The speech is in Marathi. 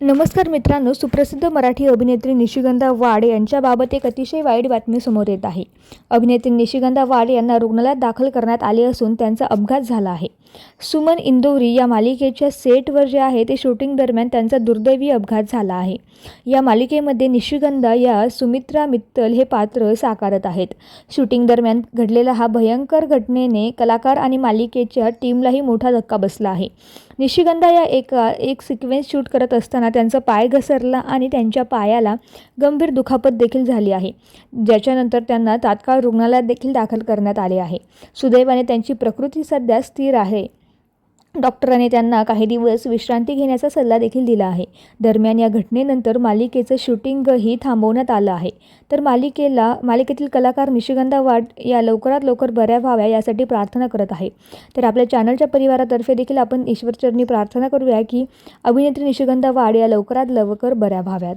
नमस्कार मित्रांनो सुप्रसिद्ध मराठी अभिनेत्री निशिगंधा वाड यांच्याबाबत एक अतिशय वाईट बातमी समोर येत आहे. अभिनेत्री निशिगंधा वाड यांना रुग्णालयात दाखल करण्यात आले असून त्यांचा अपघात झाला आहे. सुमन इंदोरी या मालिकेच्या सेटवर जे आहे ते शूटिंग दरम्यान त्यांचा दुर्दैवी अपघात झाला आहे. या मालिकेमध्ये निशिगंधा या सुमित्रा मित्तल हे पात्र साकारत आहेत. शूटिंग दरम्यान घडलेला हा भयंकर घटनेने कलाकार आणि मालिकेच्या टीमलाही मोठा धक्का बसला आहे. निशिगंधा या एका एक सिक्वेन्स शूट करत असताना त्यांचा पाय घसरला आणि त्यांच्या पायाला गंभीर दुखापत देखील झाली आहे. ज्याच्यानंतर त्यांना तात्काळ रुग्णालयात देखील दाखल करण्यात आले आहे. सुदैवाने त्यांची प्रकृती सध्या स्थिर आहे. डॉक्टरांनी त्यांना काही दिवस विश्रांती घेण्याचा सल्ला देखील दिला आहे. दरम्यान या घटनेनंतर मालिकेचं शूटिंगही थांबवण्यात आलं आहे. तर मालिकेला मालिकेतील कलाकार निशिगंधा वाड या लवकरात लवकर बऱ्या व्हाव्या यासाठी प्रार्थना करत आहे. तर आपल्या चॅनलच्या परिवारातर्फे देखील आपण ईश्वरचरणी प्रार्थना करूया की अभिनेत्री निशिगंधा वाड या लवकरात लवकर बऱ्या व्हाव्यात.